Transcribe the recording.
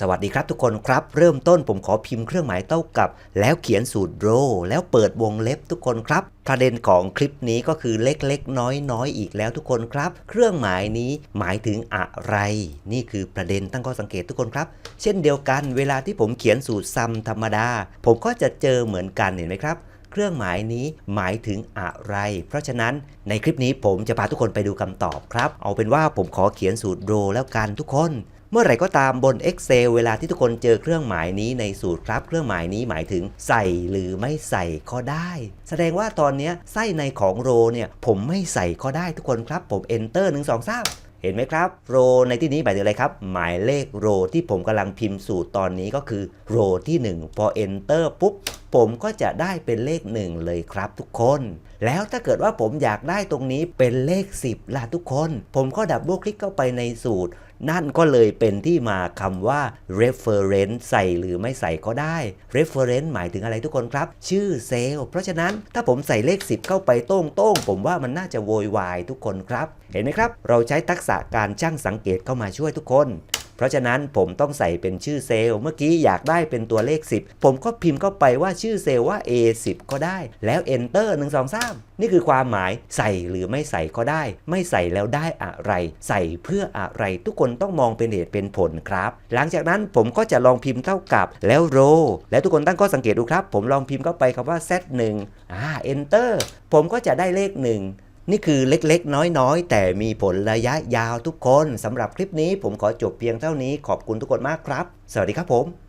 สวัสดีครับทุกคนครับ เริ่มต้นผมขอพิมพ์เครื่องหมายเท่ากับ แล้วเขียนสูตรโรแล้วเปิดวงเล็บทุกคนครับ ประเด็นของคลิปนี้ก็คือเล็กๆ น้อยๆออีกแล้วทุกคนครับ เครื่องหมายนี้หมายถึงอะไร นี่คือประเด็นตั้งข้อสังเกตทุกคนครับ เช่นเดียวกันเวลาที่ผมเขียนสูตรซัมธรรมดา ผมก็จะเจอเหมือนกันเห็นไหมครับเครื่องหมายนี้หมายถึงอะไร เพราะฉะนั้นในคลิปนี้ผมจะพาทุกคนไปดูคำตอบครับ เอาเป็นว่าผมขอเขียนสูตรโรแล้วกันทุกคน เมื่อไหร่ก็ตามบน Excel เวลาที่ทุกคนเจอเครื่องหมายนี้ในสูตรครับ เครื่องหมายนี้หมายถึงใส่หรือไม่ใส่ก็ได้ แสดงว่าตอนนี้ไส้ในของโรเนี่ยผมไม่ใส่ก็ได้ทุกคนครับ ผม Enter 1 2 3เห็นไหมครับโรในที่นี้หมายถึงอะไรครับ หมายเลขโรที่ผมกำลังพิมพ์สูตรตอนนี้ก็คือโรที่ 1 พอ Enter ปุ๊บ ผมก็จะได้เป็นเลข 1 เลยครับทุกคน แล้วถ้าเกิดว่าผมอยากได้ตรงนี้เป็นเลข 10ล่ะทุกคน ผมก็ดับเบิลคลิกเข้าไปในสูตร นั่นก็เลยเป็นที่มาคำว่า reference ใส่หรือไม่ใส่ก็ได้ reference หมายถึงอะไรทุกคนครับ ชื่อเซลล์เพราะฉะนั้นถ้าผมใส่เลข 10 เข้าไปโต้งโต้งๆผมว่ามันน่าจะโวยวายทุกคนครับ เห็นไหมครับ เราใช้ทักษะการช่างสังเกตเข้ามาช่วยทุกคน เพราะฉะนั้นผมต้องใส่เป็นชื่อเซลล์ เมื่อกี้อยากได้เป็นตัวเลข 10 ผมก็พิมพ์เข้าไปว่าชื่อเซลล์ว่า A10 ก็ได้ แล้ว Enter 1 2 3 นี่คือความหมายใส่หรือไม่ใส่ก็ได้ ไม่ใส่แล้วได้อะไร ใส่เพื่ออะไร ทุกคนต้องมองเป็นเหตุเป็นผลครับ หลังจากนั้นผมก็จะลองพิมพ์เท่ากับแล้วโรแล้วทุกคนตั้งข้อสังเกตดูครับ ผมลองพิมพ์เข้าไปคำว่า Z1 อ่า Enter ผมก็จะได้เลข 1 นี่คือเล็กๆ น้อยๆ แต่มีผลระยะยาวทุกคนสำหรับคลิปนี้ผมขอจบเพียงเท่านี้ขอบคุณทุกคนมากครับ สวัสดีครับผม